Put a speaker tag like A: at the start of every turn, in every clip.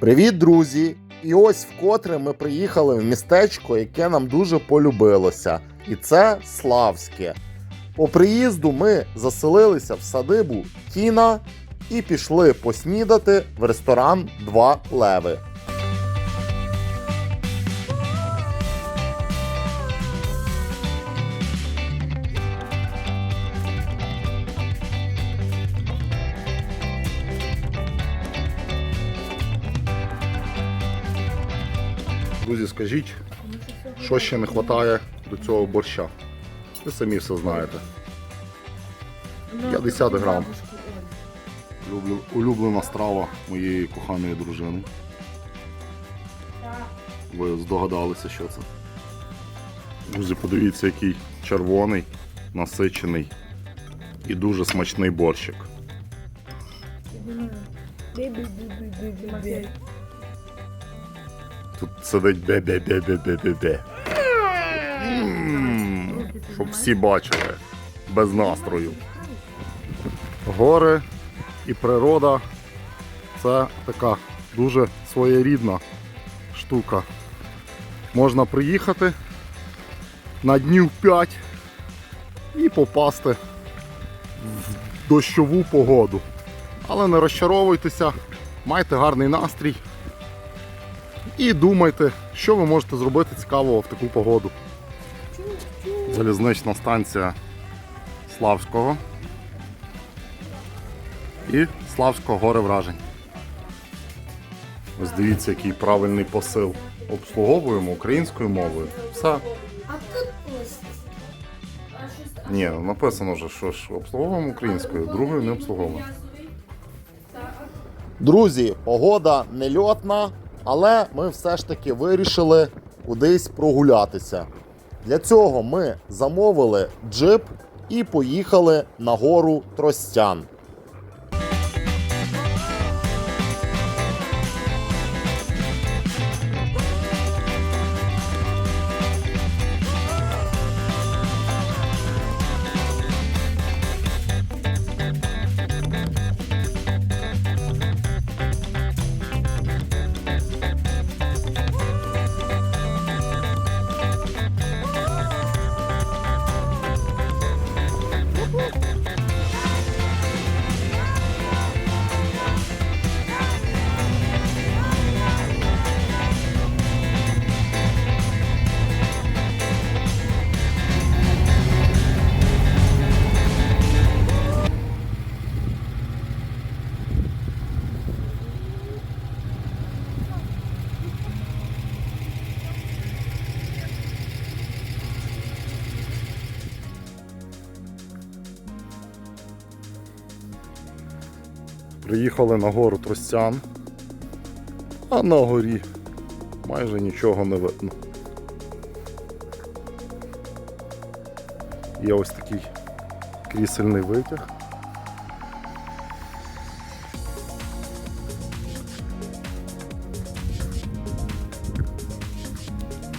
A: Привіт, друзі! І ось вкотре ми приїхали в містечко, яке нам дуже полюбилося, і це Славське. По приїзду ми заселилися в садибу Тіна і пішли поснідати в ресторан Два Леви. Друзі, скажіть, що ще не вистачає до цього борща? Ви самі все знаєте. 50 грам. Люблю, улюблена страва моєї коханої дружини. Ви здогадалися, що це. Друзі, подивіться, який червоний, насичений і дуже смачний борщик. Тут сидить бе-бе-бе-бе-бе-бе. Щоб всі бачили. Без настрою. Гори і природа це така дуже своєрідна штука. Можна приїхати на днів 5 і попасти в дощову погоду. Але не розчаровуйтеся, майте гарний настрій і думайте, що ви можете зробити цікавого в таку погоду. Залізнична станція Славського і Славського горе вражень. Ось дивіться, який правильний посил. Обслуговуємо українською мовою. Все. Ні, написано вже, що ж обслуговуємо українською, другою не обслуговуємо. Друзі, погода нельотна, але ми все ж таки вирішили кудись прогулятися. Для цього ми замовили джип і поїхали на гору Тростян. Приїхали на гору Тростян, а на горі майже нічого не видно. Є ось такий крісельний витяг.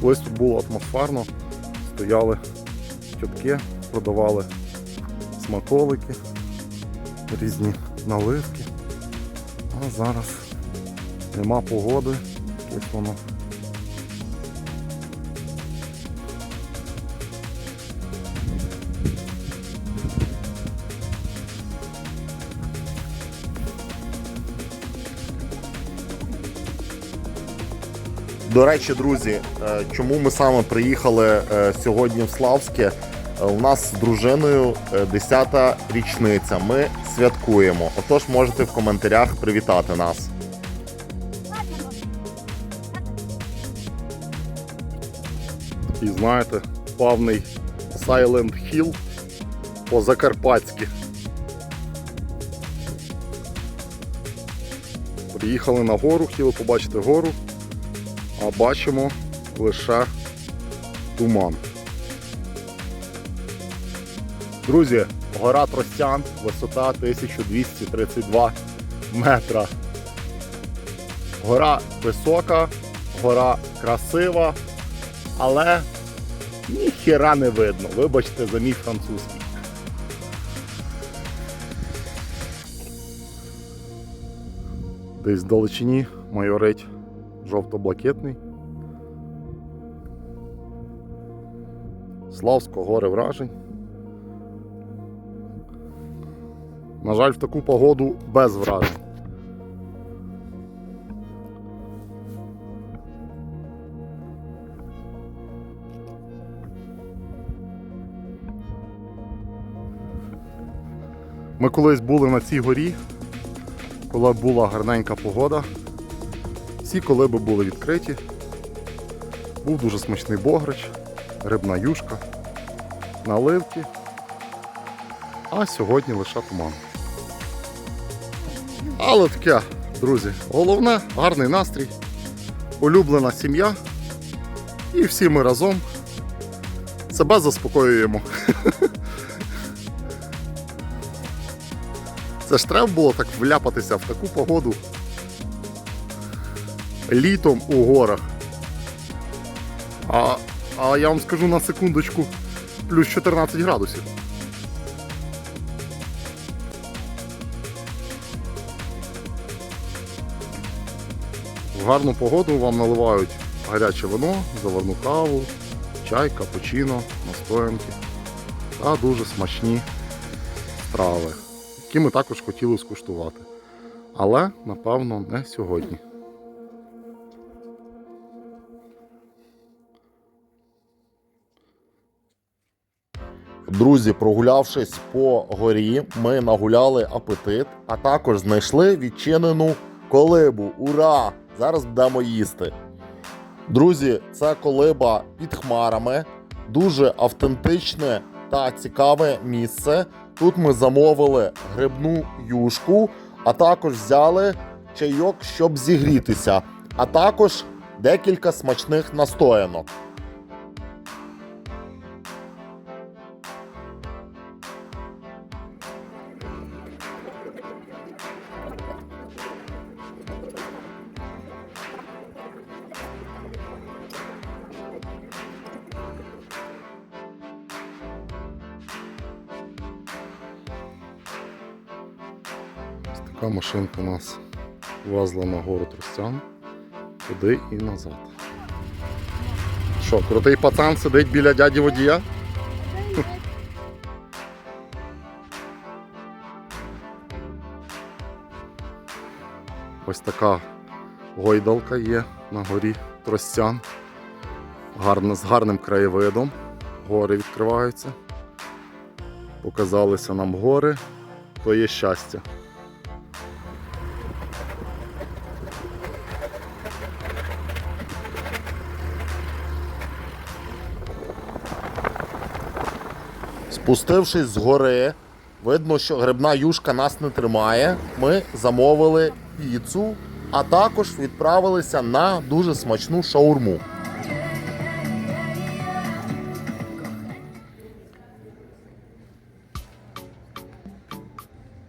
A: Колись тут було атмосферно, стояли тітки, продавали смаколики, різні наливки. А зараз нема погоди, якесь воно. До речі, друзі, е, чому ми саме приїхали е, сьогодні в Славське? Е, У нас з дружиною 10-та річниця. Ми святкуємо. Отож, можете в коментарях привітати нас. І знаєте, павний Silent Hill по-закарпатськи. Приїхали на гору, хотіли побачити гору, а бачимо лише туман. Друзі, гора Тростян, висота 1232 метра. Гора висока, гора красива, але ніхіра не видно. Вибачте за мій французький. Десь в далечині майорить жовто-блакитний. Славсько, гори вражень. На жаль, в таку погоду без вражень. Ми колись були на цій горі, коли була гарненька погода. Всі колиби були відкриті. Був дуже смачний богрич, рибна юшка, наливки. А сьогодні лише туман. Але таке, друзі, головне гарний настрій, улюблена сім'я. І всі ми разом себе заспокоюємо. Це ж треба було так вляпатися в таку погоду літом у горах. А, а я вам скажу на секундочку, плюс 14 градусів. В гарну погоду вам наливають гаряче вино, заварну каву, чай, капучино, настоянки та дуже смачні страви, які ми також хотіли скуштувати. Але, напевно, не сьогодні. Друзі, прогулявшись по горі, ми нагуляли апетит, а також знайшли відчинену колибу. Ура! Зараз будемо їсти. Друзі, це колиба під хмарами, дуже автентичне та цікаве місце. Тут ми замовили грибну юшку, а також взяли чайок, щоб зігрітися, а також декілька смачних настоянок. Така машинка у нас везла на гору Тростян, туди і назад. Що, крутий пацан сидить біля дяді водія? Ось така гойдалка є на горі Тростян. Гарно, з гарним краєвидом. Гори відкриваються. Показалися нам гори, то є щастя. Спустившись з гори, видно, що грибна юшка нас не тримає. Ми замовили піцу, а також відправилися на дуже смачну шаурму.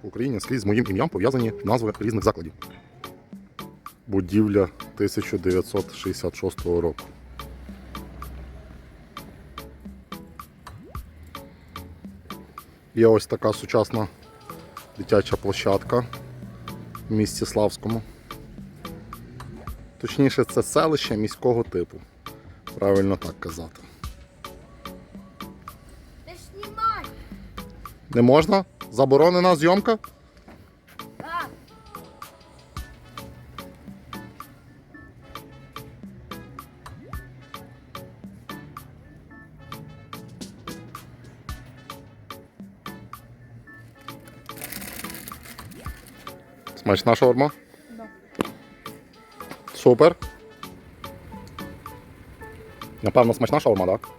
A: В Україні скрізь з моїм ім'ям пов'язані назви різних закладів. Будівля 1966 року. Є ось така сучасна дитяча площадка в місті Славському. Точніше, це селище міського типу. Правильно так казати.
B: Не
A: можна? Заборонена зйомка? Смачна шаурма?
B: Да.
A: Супер. Напевно, смачна шаурма, так?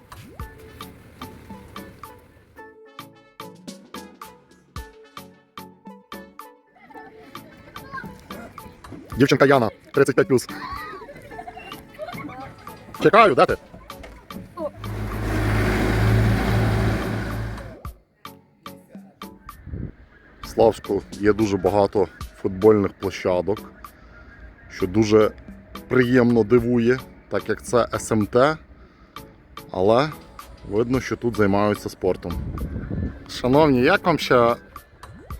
A: Дівчинка Яна, 35 Чекаю, де ти? Славську є дуже багато футбольних площадок, що дуже приємно дивує, так як це СМТ, але видно, що тут займаються спортом. Шановні, як вам ще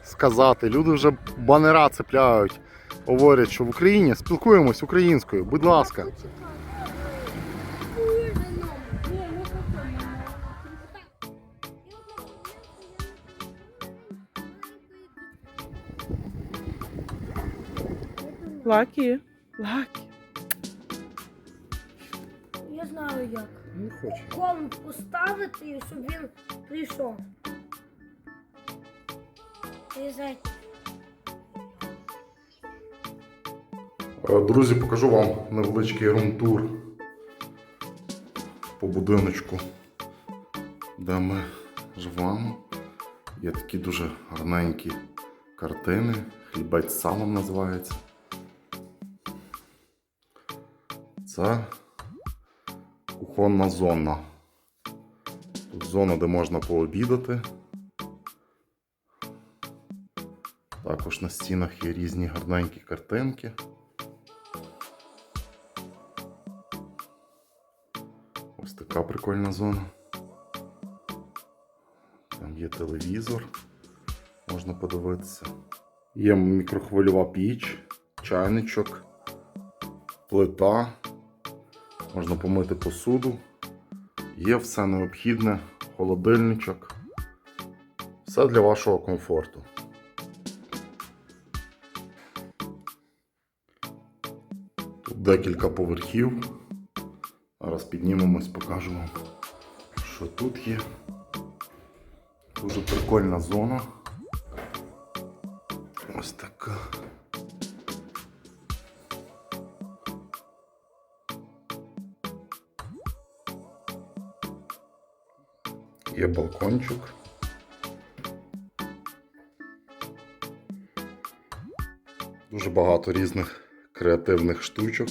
A: сказати, люди вже банера цепляють. говорять, що в Україні спілкуємось українською. Будь ласка.
C: Лакі. Лакі.
B: Я знаю як.
A: Не хочу.
B: Ком поставити, щоб він прийшов.
A: Е, Друзі, покажу вам невеличкий рум-тур по будиночку, де ми живемо. Є такі дуже гарненькі картини. Хлібець салом називається. Це кухонна зона. Тут зона, де можна пообідати. Також на стінах є різні гарненькі картинки. Ось така прикольна зона. Там є телевізор, можна подивитися. Є мікрохвильова піч, чайничок, плита, можна помити посуду. Є все необхідне, холодильничок. Все для вашого комфорту. Тут декілька поверхів. Зараз піднімемось, покажу вам, що тут є. Дуже прикольна зона. Є балкончик. Дуже багато різних креативних штучок.